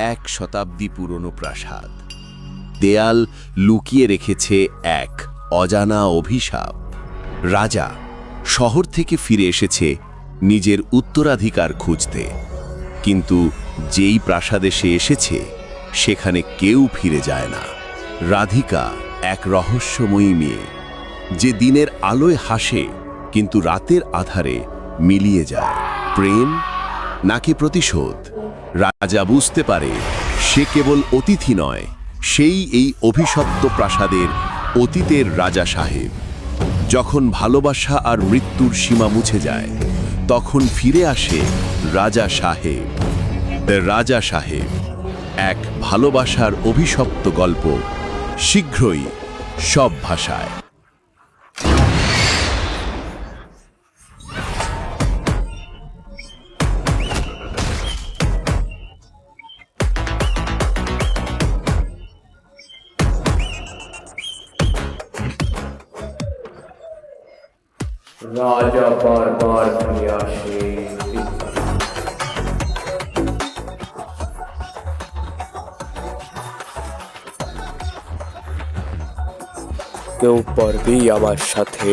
এক শতাব্দী পুরনো প্রাসাদ। দেয়াল লুকিয়ে রেখেছে এক অজানা অভিশাপ। রাজা শহর থেকে ফিরে এসেছে নিজের উত্তরাধিকার খুঁজতে। কিন্তু যেই প্রাসাদে সে এসেছে, সেখানে কেউ ফিরে যায় না। রাধিকা এক রহস্যময়ী মেয়ে, যে দিনের আলোয় হাসে, কিন্তু রাতের আধারে মিলিয়ে যায়। প্রেম নাকি প্রতিশোধ? রাজা বুঝতে পারে সে কেবল অতিথি নয়, সেই এই অভিশপ্ত প্রাসাদের অতীতের রাজা সাহেব। যখন ভালোবাসা আর মৃত্যুর সীমা মুছে যায়, তখন ফিরে আসে রাজা সাহেব। রাজা সাহেব, এক ভালোবাসার অভিশপ্ত গল্প, শীঘ্রই সব ভাষায়। রাজা বারবার ফিরে আসে কেউ পারবি আমার সাথে